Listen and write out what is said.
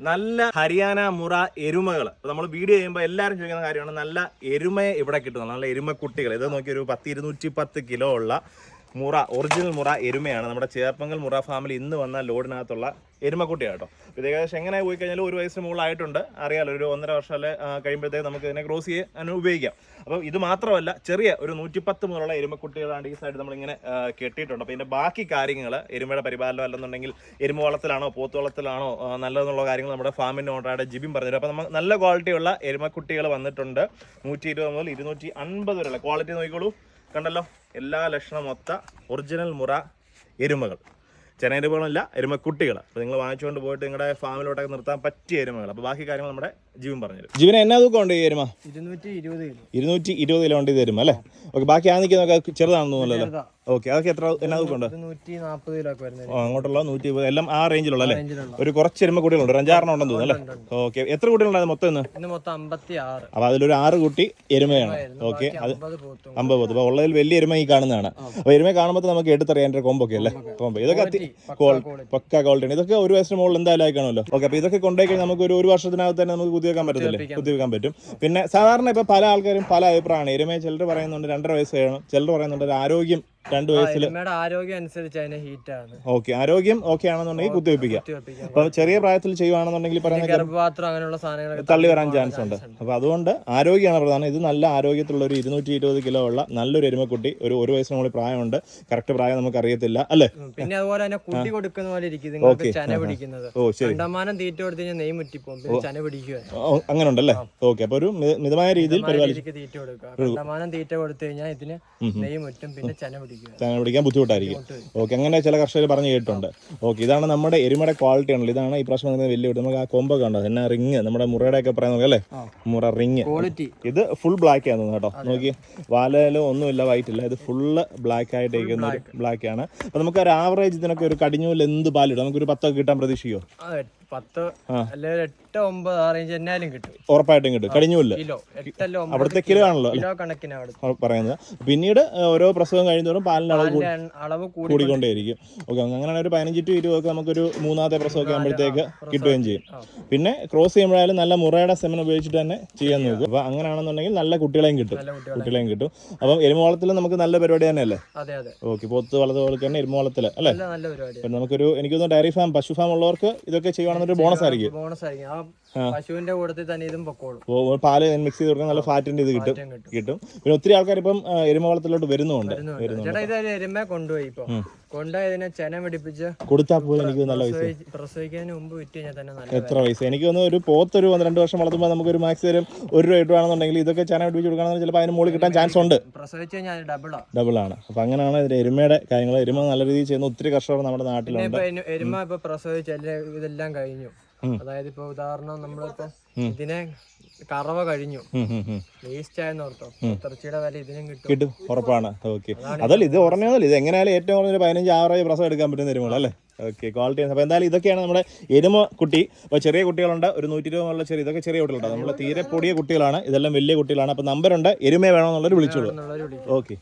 നല്ല ഹരിയാന മുറ എരുമകൾ നമ്മൾ വീഡിയോ ചെയ്യുമ്പോൾ എല്ലാവരും ചോദിക്കുന്ന കാര്യമാണ് നല്ല എരുമയെ ഇവിടെ കിട്ടുന്നത്. നല്ല എരുമക്കുട്ടികൾ ഇത് നോക്കി ഒരു പത്ത് ഇരുന്നൂറ്റി പത്ത് കിലോ ഉള്ള മുറ ഒറിജിനൽ മുറ എരുമയാണ്. നമ്മുടെ ചേർപ്പങ്കൽ മുറ ഫാമിൽ ഇന്ന് വന്ന ലോഡിനകത്തുള്ള എരുമക്കുട്ടിയാണ് കേട്ടോ ഇത് ഏകദേശം എങ്ങനെ പോയി കഴിഞ്ഞാൽ ഒരു വയസ്സിന് മുകളിലായിട്ടുണ്ട്. അറിയാലോ ഒരു ഒന്നര വർഷം കഴിയുമ്പോഴത്തേക്ക് നമുക്ക് ഇതിനെ ക്രോസ് ചെയ്യാൻ ഉപയോഗിക്കാം. അപ്പോൾ ഇത് മാത്രമല്ല ചെറിയ ഒരു നൂറ്റിപ്പത്ത് മുതലുള്ള എരുമക്കുട്ടികളാണ് ഈ സൈഡ് നമ്മളിങ്ങനെ കെട്ടിയിട്ടുണ്ട്. അപ്പോൾ ഇതിന്റെ ബാക്കി കാര്യങ്ങൾ എരുമയുടെ പരിപാലനം അല്ലെന്നുണ്ടെങ്കിൽ എരുമ വളത്തിലാണോ പോത്ത് വളത്തിലാണോ നല്ലതെന്നുള്ള കാര്യങ്ങൾ നമ്മുടെ ഫാമിന്റെ ഓണറായിട്ട് ജിബിൻ പറഞ്ഞു അപ്പോൾ നമ്മൾ നല്ല ക്വാളിറ്റിയുള്ള എരുമക്കുട്ടികൾ വന്നിട്ടുണ്ട്. നൂറ്റി ഇരുപത് മുതൽ ഇരുന്നൂറ്റി അൻപത് വരെയുള്ള ക്വാളിറ്റി നോക്കിക്കോളൂ. കണ്ടല്ലോ? എല്ലാ ലക്ഷണം മൊത്ത ഒറിജിനൽ മുറ എരുമകൾ. ചെനയെരുമകളല്ല എരുമക്കുട്ടികൾ. അപ്പോൾ നിങ്ങൾ വാങ്ങിച്ചുകൊണ്ട് പോയിട്ട് നിങ്ങളുടെ ഫാമിലോട്ടൊക്കെ നിർത്താൻ പറ്റിയ എരുമകൾ. അപ്പോൾ ബാക്കി കാര്യങ്ങൾ നമ്മുടെ ജീവൻ പറഞ്ഞുതരും. ജീവൻ എന്നാ തൂക്കം ഉണ്ട് ഈ എരുമ ഇരുന്നൂറ്റി ഇരുപത് കിലോ ഉണ്ട് ഇത് എരുമ അല്ലേ? ഓക്കെ ബാക്കി ആ നിൽക്കുന്നതൊക്കെ ചെറുതാണെന്ന് തോന്നുന്നല്ലോ. ഓക്കെ അതൊക്കെ എത്ര എന്നാ തൂക്കം ഉണ്ട് ഓ, അങ്ങോട്ടുള്ള നൂറ്റി ഇരുപത് എല്ലാം ആ റേഞ്ചിലുള്ള അല്ലേ? ഒരു കുറച്ച് എരുമ കുട്ടികളുണ്ട്. ഒരു അഞ്ചാറെണ്ണം ഉണ്ടെന്ന് തോന്നുന്നു അല്ലേ? ഓക്കെ എത്ര കുട്ടികളുണ്ടായിരുന്നു മൊത്തം ഇന്ന്? അപ്പൊ അതിലൊരു ആറ് കുട്ടി എരുമയാണ്. ഓക്കെ അത് അമ്പത് പോത്ത്. അപ്പൊ ഉള്ളതിൽ വലിയ എരുമ ഈ കാണുന്നതാണ്. അപ്പൊ എരുമ കാണുമ്പോൾ നമുക്ക് എടുത്തറിയാം എന്റെ കൊമ്പൊക്കെ അല്ലേ? കൊമ്പ്. ഇതൊക്കെ. പക്ക ക്വാളിറ്റി ഇതൊക്കെ ഒരു വയസ്സിന് മുകളിൽ എന്തായാലും ആയിക്കാണല്ലോ ഓക്കെ അപ്പൊ ഇതൊക്കെ കൊണ്ടുപോയി കഴിഞ്ഞാൽ നമുക്ക് ഒരു ഒരു വർഷത്തിനകത്ത് തന്നെ നമുക്ക് കുത്തിവെക്കാൻ പറ്റത്തില്ലേ? കുത്തിവെക്കാൻ പറ്റും. പിന്നെ സാധാരണ ഇപ്പൊ പല ആൾക്കാരും പല അഭിപ്രായമാണ്. എരുമയെ ചിലർ പറയുന്നുണ്ട് രണ്ടര വയസ്സ് വേണം ചിലർ പറയുന്നുണ്ട് ഒരു ആരോഗ്യം രണ്ട് വയസ്സിൽ ആരോഗ്യം അനുസരിച്ച് ഹീറ്റ് ആണ്. ഓക്കെ ആരോഗ്യം ഓക്കെ ആണെന്നുണ്ടെങ്കിൽ കുത്തിവെപ്പിക്കാം. അപ്പൊ ചെറിയ പ്രായത്തിൽ ചെയ്യുവാണെന്നുണ്ടെങ്കിൽ പറയുന്ന ഗർഭപാത്രം അങ്ങനെയുള്ള സാധനങ്ങളൊക്കെ തള്ളി വരാൻ ചാൻസ് ഉണ്ട്. അപ്പൊ അതുകൊണ്ട് ആരോഗ്യമാണ് പ്രധാനം. ഇത് നല്ല ആരോഗ്യത്തിലുള്ള ഒരു ഇരുന്നൂറ്റി ഇരുപത് കിലോ ഉള്ള നല്ലൊരു എരുമക്കുട്ടി ഒരു ഒരു വയസ്സിന് മുകളിൽ പ്രായമുണ്ട്. കറക്റ്റ് പ്രായം നമുക്ക് അറിയത്തില്ല അല്ലേ പിന്നെ അതുപോലെ തന്നെ കുട്ടി കൊടുക്കുന്ന പോലെ ഇരിക്കും. നിങ്ങൾക്ക് ചന പിടിക്കുന്നത്. ഓ ശരി. കണ്ടമാനം തീറ്റ കൊടുത്തു കഴിഞ്ഞാൽ നെയ് മുറ്റിപ്പോകും പിന്നെ ചന പിടിക്കുക അങ്ങനെ ഉണ്ടല്ലേ ഓക്കെ അപ്പൊ ഒരു മിതമായ രീതിയിൽ പരിപാലിച്ച് തീറ്റ കൊടുക്കുക. കണ്ടമാനം തീറ്റ കൊടുത്തു കഴിഞ്ഞാൽ ഇതിന് നെയ് മുറ്റും പിന്നെ ചന പിടിക്കുക തേങ്ങ പിടിക്കാൻ ബുദ്ധിമുട്ടായിരിക്കും. ഓക്കെ അങ്ങനെ ചില കർഷകർ പറഞ്ഞു കേട്ടിട്ടുണ്ട്. ഓക്കെ ഇതാണ് നമ്മുടെ എരുമയുടെ ക്വാളിറ്റി ആണല്ലോ. ഇതാണ് ഈ പ്രാവശ്യം വലിയ വീട് നമുക്ക് ആ കൊമ്പൊക്കെ ഉണ്ടോ എന്നാ റിങ് നമ്മുടെ മുറയുടെ ഒക്കെ പറയാൻ നോക്കാം അല്ലേ? മുറ റിങ് ഇത് ഫുൾ ബ്ലാക്ക് ആണ് കേട്ടോ. നോക്കി വാലയിലും ഒന്നുമില്ല വൈറ്റ് ഇല്ല. ഇത് ഫുള്ള് ബ്ലാക്ക് ആയിട്ട് ഇരിക്കുന്ന ബ്ലാക്ക് ആണ്. അപ്പൊ നമുക്ക് ഒരു ആവറേജ് ഇതിനൊക്കെ ഒരു കടിഞ്ഞൂൽ എന്ത് പാലിടും? നമുക്ക് ഒരു പത്തൊക്കെ കിട്ടാൻ പ്രതീക്ഷിക്കോ പത്ത് അല്ലെങ്കിൽ എട്ട് ഒമ്പത് ആ റേഞ്ച് എന്നാലും കിട്ടും. ഉറപ്പായിട്ടും കിട്ടും. ഒമ്പത് അവിടുത്തെ കിലോ? ആണല്ലോ. കിലോ കണക്കിന് അവിടെ ആ പറയുന്നത്. പിന്നീട് ഓരോ പ്രസവം കഴിയുന്നതോറും പാലിന്റെ അളവ് അളവ് കൂടി കൂടിക്കൊണ്ടേയിരിക്കും. ഓക്കെ അങ്ങനെയാണെങ്കിൽ ഒരു പതിനഞ്ച് ടു ഇരുപത് ഒക്കെ നമുക്കൊരു മൂന്നാമത്തെ പ്രസവമൊക്കെ ആകുമ്പോഴത്തേക്ക് കിട്ടുകയും ചെയ്യും. പിന്നെ ക്രോസ് ചെയ്യുമ്പോഴായാലും നല്ല മുറയുടെ സെമൻ ഉപയോഗിച്ചിട്ട് തന്നെ ചെയ്യാൻ നോക്കും അപ്പൊ അങ്ങനെയാണെന്നുണ്ടെങ്കിൽ നല്ല കുട്ടികളെയും കിട്ടും. കുട്ടികളെയും കിട്ടും. അപ്പം എരുമോളത്തിൽ നമുക്ക് നല്ല പരിപാടി തന്നെയല്ലേ? ഓക്കെ പോത്ത് വളർത്തുപോലെ തന്നെ എരുമോളത്തിൽ അല്ലേ? നമുക്കൊരു എനിക്ക് തോന്നുന്നു ഡയറി ഫാം പശു ഫാം ഉള്ളവർക്ക് ഇതൊക്കെ ചെയ്യുവാണെന്നൊരു ബോണസ് ആയിരിക്കും. ബോണസ് ആയിരിക്കും. ആ പശുവിന്റെ കൂടത്തിൽ തന്നെ ഇതും പൊക്കോളും. പാൽ മിക്സ് ചെയ്ത് കൊടുക്കാൻ നല്ല ഫാറ്റിന്റെ ഇത് കിട്ടും. കിട്ടും. പിന്നെ ഒത്തിരി ആൾക്കാർ ഇപ്പം എരുമ വളത്തിലോട്ട് വരുന്നുണ്ട്. ചേട്ടാ ഇത് ഒരു എരുമ കൊണ്ടുപോയി ഇപ്പൊ. കൊണ്ടുപോയി ഇതിനെ ചെന പിടിപ്പിച്ച് കൊടുത്താൽ പോലും എനിക്ക് നല്ല പൈസ പ്രസവിക്കാൻ പ്രസവിക്കുന്നതിന് മുമ്പ് വിറ്റ് കഴിഞ്ഞാൽ തന്നെ എത്ര പൈസ? എനിക്ക് തോന്നുന്നു ഒരു പോത്തൊരു പന്ത്രണ്ട് വർഷം വളർത്തുമ്പോൾ നമുക്കൊരു മാക്സ് തരും ഒരു രൂപ ഇട്ടുവാണെന്നുണ്ടെങ്കിൽ ഇതൊക്കെ ചെന പിടിപ്പിച്ച് കൊടുക്കുകയാണെങ്കിൽ ചിലപ്പോൾ അതിന് മുകളിൽ കിട്ടാൻ ചാൻസ് ഉണ്ട്. പ്രസവിച്ച് കഴിഞ്ഞാൽ ഡബിളാണ് ഡബിൾ ആണ്. അപ്പൊ അങ്ങനെയാണ് ഇതിന്റെ എരുമയുടെ കാര്യങ്ങൾ. എരുമ നല്ല രീതിയിൽ ചെയ്യുന്ന ഒത്തിരി കർഷകർ നമ്മുടെ നാട്ടിലുണ്ട്. എരുമ ഇപ്പൊ പ്രസവിച്ച് ഇതെല്ലാം കഴിഞ്ഞു. അതായത് ഇപ്പൊ ഉദാഹരണം നമ്മളിപ്പോ ഇതിനെ കറവ കഴിഞ്ഞു. വേസ്റ്റ് ആയെന്ന് ഓർത്തോ? ഇറച്ചിയുടെ വില ഇതിനും കിട്ടും. കിട്ടും ഉറപ്പാണ്. ഓക്കെ. അതല്ല ഇത് ഉറഞ്ഞതല്ല ഇത് എങ്ങനെയാലും ഏറ്റവും കുറഞ്ഞ പതിനഞ്ച് ആറായി പ്രസവം എടുക്കാൻ പറ്റുന്ന എരുമകൾ അല്ലേ? ഓക്കെ ക്വാളിറ്റി അപ്പോൾ എന്തായാലും ഇതൊക്കെയാണ് നമ്മുടെ എരുമ കുട്ടി. അപ്പോൾ ചെറിയ കുട്ടികളുണ്ട്. ഒരു നൂറ്റി മുതലുള്ള ചെറിയ ഇതൊക്കെ ചെറിയ കുട്ടികളുണ്ട്. നമ്മൾ തീരെ പൊടിയ കുട്ടികളാണ്. ഇതെല്ലാം വലിയ കുട്ടികളാണ്. അപ്പോൾ നമ്പറുണ്ട് എരുമ വേണമെന്നുള്ളവർ വിളിച്ചോളൂ. ഓക്കെ.